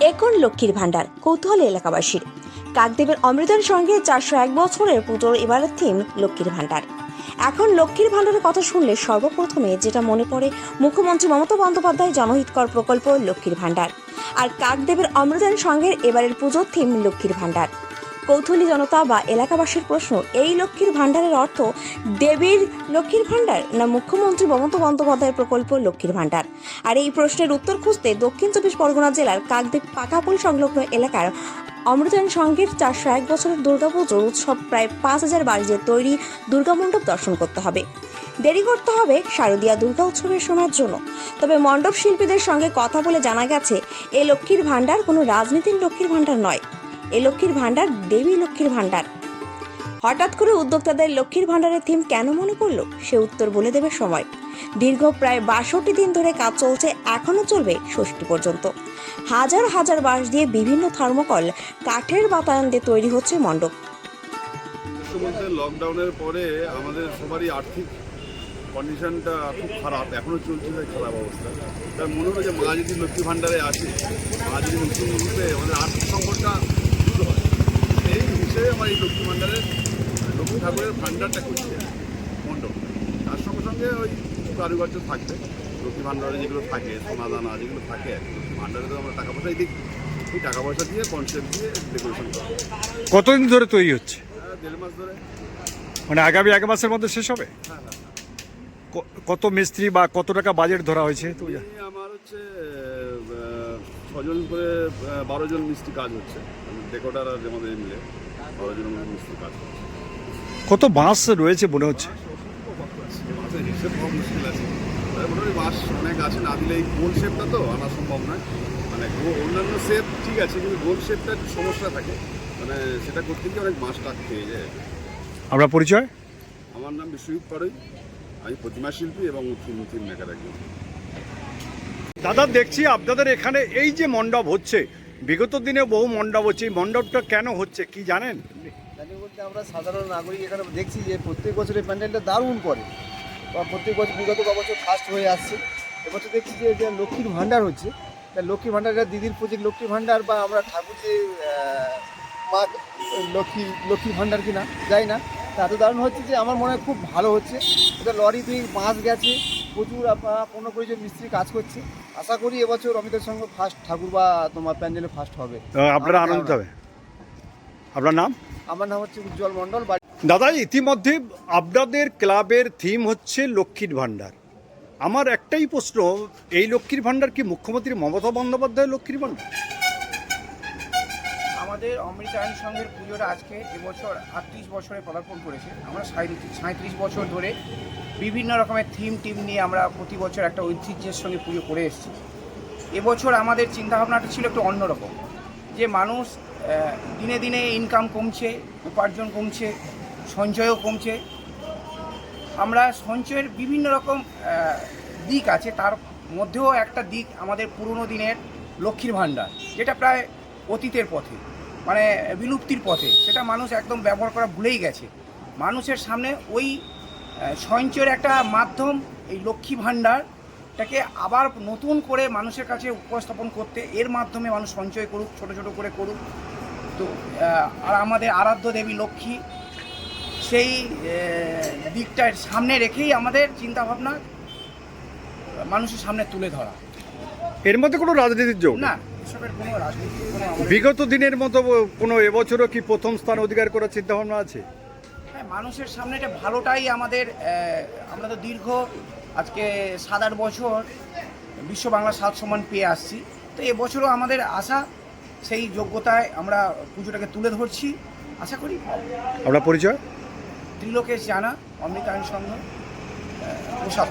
Acre লক্ষ্মীর ভাণ্ডার, কৌতূহল এলাকাবাসীর। কাকদেবের অমৃতের সঙ্গে চারশো এক বছরের পুজোর এবারের থিম লক্ষ্মীর ভাণ্ডার। এখন লক্ষ্মীর ভাণ্ডারের কথা শুনলে সর্বপ্রথমে যেটা মনে পড়ে, মুখ্যমন্ত্রী মমতা বন্দ্যোপাধ্যায় জনহিতকর প্রকল্প লক্ষ্মীর ভাণ্ডার। আর কাকদেবের অমৃতের সঙ্গের এবারের পুজোর থিম লক্ষ্মীর ভাণ্ডার। কৌতূহলী জনতা বা এলাকাবাসীর প্রশ্ন, এই লক্ষ্মীর ভাণ্ডারের অর্থ দেবীর লক্ষ্মীর ভাণ্ডার না মুখ্যমন্ত্রী মমতা বন্দ্যোপাধ্যায়ের প্রকল্প লক্ষ্মীর ভাণ্ডার? আর এই প্রশ্নের উত্তর খুঁজতে দক্ষিণ চব্বিশ পরগনা জেলার কাকদ্বীপ পাকাপুল সংলগ্ন এলাকার অমৃতায়ন সংঘের চারশো এক বছরের দুর্গাপুজোর উৎসব প্রায় পাঁচ হাজার বাড়িতে তৈরি দুর্গামণ্ডপ দর্শন করতে হবে। দেরি করতে হবে শারদীয়া দুর্গা উৎসবের সময়ের জন্য। তবে মণ্ডপ শিল্পীদের সঙ্গে কথা বলে জানা গেছে, এ লক্ষ্মীর ভাণ্ডার কোনো রাজনীতির লক্ষ্মীর ভাণ্ডার নয়। এ লক্ষ্মীর ভাণ্ডার, দেবী লক্ষ্মীর ভাণ্ডার। হঠাৎ করে উদ্যোক্তাদের লক্ষ্মীর ভাণ্ডারের থিম কেন মনে পড়ল? সে উত্তর বলে দেবে সময়। দীর্ঘ প্রায় বাষট্টি দিন ধরে কাজ চলছে, এখনও চলবে ষষ্ঠী পর্যন্ত। হাজার হাজার বাঁশ দিয়ে বিভিন্ন থার্মোকল কাঠের বাতায়ন দিয়ে তৈরি হচ্ছে মণ্ডপ। লকডাউনের পরে আমাদের সবারই আর্থিক কন্ডিশনটা খুব খারাপ এখনও চলছে তাই খারাপ অবস্থা। তার মনে হলো যে মা যদি লক্ষ্মী ভাণ্ডারে আছে মা যদি রূপে আমাদের আর্থিক সংকটটা দূর হয় এই হিসেবে আমার এই লক্ষ্মী ভাণ্ডারের লক্ষ্মী ঠাকুরের ভাণ্ডারটা করছে। মণ্ডপ। তার সঙ্গে সঙ্গে ওই কারুকার্য থাকবে। লক্ষ্মী ভাণ্ডারে যেগুলো থাকে সোনা দানা যেগুলো থাকে লক্ষ্মী ভাণ্ডারে তো আমরা টাকা পয়সাই দিই। এই টাকা পয়সা দিয়ে কনসেপ্ট দিয়ে ডেকোরেশন করা কতদিন ধরে তৈরি হচ্ছে? হ্যাঁ, দেড় মাস ধরে। মানে আগামী এক মাসের মধ্যে শেষ হবে? হ্যাঁ হ্যাঁ কত মিস্ত্রি বা কত টাকা বাজেট ধরা হয়েছে? আমার হচ্ছে ছজন করে বারো জন মিস্ত্রি কাজ হচ্ছে। ডেকোটার আর আমাদের মিলে বারো জন মিস্ত্রি কাজ হচ্ছে। কত বাঁশ রয়েছে মনে হচ্ছে? মাসের হিসেব পাওয়া মুশকিল আছে। মোটামুটি বাস অনেক আছে না দিলে এই গোল শেপটা তো আনা সম্ভব নয়। মানে অন্যান্য শেপ ঠিক আছে কিন্তু গোল শেপটা একটু সমস্যা থাকে। মানে সেটা করতে গিয়ে অনেক মাস টাক খেয়ে যায়। আমরা পরিচয়? আমার নাম বিশ্বজিৎ পাড়ই। আমি প্রতিমা শিল্পী এবং থিম থিম মেকার একজন। দাদা, দেখছি আপনাদের এখানে এই যে মণ্ডপ হচ্ছে, বিগত দিনে বহু মণ্ডপ হচ্ছে, এই মণ্ডপটা কেন হচ্ছে, কি জানেন? আমরা সাধারণ নাগরিক এখানে দেখছি যে প্রত্যেক বছর এই প্যান্ডেলটা দারুণ করে। বা প্রত্যেক বছর, বিগত বছর ফার্স্ট হয়ে আসছে। এবছর দেখছি যে যে লক্ষ্মীর ভাণ্ডার হচ্ছে। তা লক্ষ্মীর ভাণ্ডারটা দিদির প্রতীক লক্ষ্মীর ভাণ্ডার বা আমরা ঠাকুর যে মা, লক্ষ্মী, লক্ষ্মীর ভাণ্ডার কিনা, যাই না, তা এত দারুণ হচ্ছে যে আমার মনে হয় খুব ভালো হচ্ছে। এটা লরি দুই মাস গেছে, প্রচুর পনেরো কুড়ি জন মিস্ত্রি কাজ করছে। আশা করি এবছর অমিতের সঙ্গে ফার্স্ট ঠাকুর বা তোমার প্যান্ডেলে ফার্স্ট হবে। আপনারা আনন্দিত হবে? আপনার নাম? আমার নাম হচ্ছে উজ্জ্বল মণ্ডল দাদা ইতিমধ্যে আপনাদের ক্লাবের থিম হচ্ছে লক্ষ্মীর ভাণ্ডার। আমার একটাই প্রশ্ন এই লক্ষ্মীর ভাণ্ডার কি মুখ্যমন্ত্রী মমতা বন্দ্যোপাধ্যায় লক্ষ্মীর ভাণ্ডার? আমাদের অমৃতায়ন সংঘের পুজোটা আজকে এবছর আটত্রিশ বছরে পদার্পণ করেছে। আমরা সাঁত্রিশ বছর ধরে বিভিন্ন রকমের থিম টিম নিয়ে আমরা প্রতি বছর একটা ঐতিহ্যের সঙ্গে পুজো করে এসেছি। এবছর আমাদের চিন্তাভাবনাটা ছিল একটু অন্যরকম যে মানুষ দিনে দিনে ইনকাম কমছে, উপার্জন কমছে, সঞ্চয়ও কমছে। আমরা সঞ্চয়ের বিভিন্ন রকম দিক আছে, তার মধ্যেও একটা দিক আমাদের পুরনো দিনের লক্ষ্মীর ভাণ্ডার, যেটা প্রায় অতীতের পথে। মানে বিলুপ্তির পথে। সেটা মানুষ একদম ব্যবহার করা ভুলেই গেছে। মানুষের সামনে ওই সঞ্চয়ের একটা মাধ্যম এই লক্ষ্মী ভাণ্ডারটাকে আবার নতুন করে মানুষের কাছে উপস্থাপন করতে এর মাধ্যমে মানুষ সঞ্চয় করুক ছোট ছোট করে করুক। তো আর আমাদের আরাধ্য দেবী লক্ষ্মী সেই দিকটার সামনে রেখেই আমাদের চিন্তাভাবনা মানুষের সামনে তুলে ধরা। এর মধ্যে কোনো রাজনীতির যোগ না। বিগত দিনের মতো কোনো এবছরও কি প্রথম স্থান অধিকার করার চিন্তা ভাবনা আছে? হ্যাঁ মানুষের সামনে এটা ভালোটাই আমাদের আমরা তো দীর্ঘ আজকে সাত আট বছর বিশ্ব বাংলা সাত সম্মান পেয়ে আসছি। তো এবছরও আমাদের আশা সেই যোগ্যতায় আমরা পুজোটাকে তুলে ধরছি। আশা করি। আমরা পরিচয়? ত্রিলোকেশ জানা অমৃতায়ন সংঘ আহ, প্রশাসক